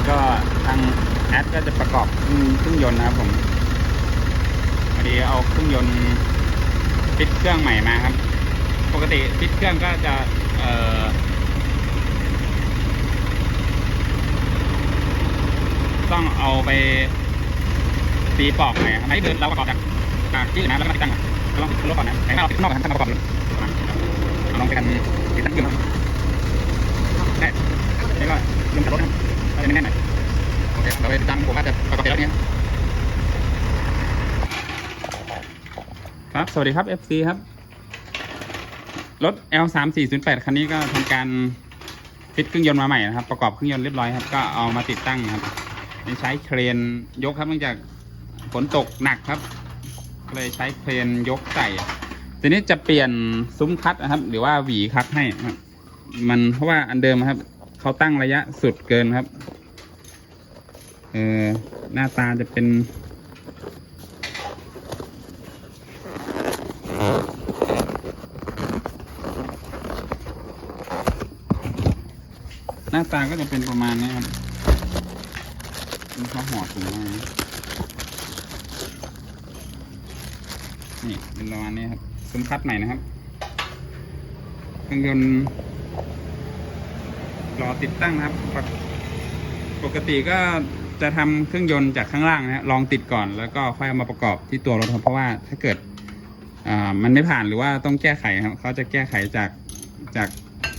นี้ก็ทางแอดก็จะประกอบเครื่องยนต์นะครับผมพอดีเอาเครื่องยนต์ฟิตเครื่องใหม่มาครับ ปกติฟิตเครื่องก็จะเอ่อต้องเอาไปตีปอกใหม่ครับอันนี้คือเราประกอบจากจากที่อื่นนะแล้วก็มาติดตั้งอะก็ต้องติดรถก่อนนะแต่ถ้าเราติดข้างนอกนะครับถ้าประกอบเลยลองไปกันติดตั้งเครื่องครับได้แล้วก็ลงจากรถนะครับ ก็จะไม่แน่นหน่อยโอเคเราไปตั้งผมว่าจะปกอบเสร็จแล้วเนี่ยครับ สวัสดีครับ FC ครับ รถ L 3 4 0 8 คันนี้ก็ทำการฟิตเครื่องยนต์มาใหม่นะครับ ประกอบเครื่องยนต์เรียบร้อยครับ ก็เอามาติดตั้งครับใช้เครนยกครับเนื่องจากฝนตกหนักครับ เลยใช้เครนยกใส่ ทีนี้จะเปลี่ยนซุ้มคัดนะครับ หรือว่าหวีคัดให้ มันเพราะว่าอันเดิมครับ เขาตั้งระยะสุดเกินครับ เออหน้าตาจะเป็น หน้าตาก็จะเป็นประมาณนี้ครับนี่เขาห่อถุงมานี่เป็นประมาณนี้ครับซุ้มคัดใหม่นะครับเครื่องยนต์ รอติดตั้งนะครับ ปกติก็จะทำเครื่องยนต์จากข้างล่างนะฮะลองติดก่อนแล้วก็ค่อยเอามาประกอบที่ตัวรถครับเพราะว่าถ้าเกิดมันไม่ผ่านหรือว่าต้องแก้ไขครับเขาจะแก้ไขจากจาก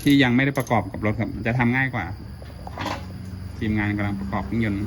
ที่ยังไม่ได้ประกอบกับรถครับ จะทำง่ายกว่า ทีมงานกำลังประกอบเครื่องยนต์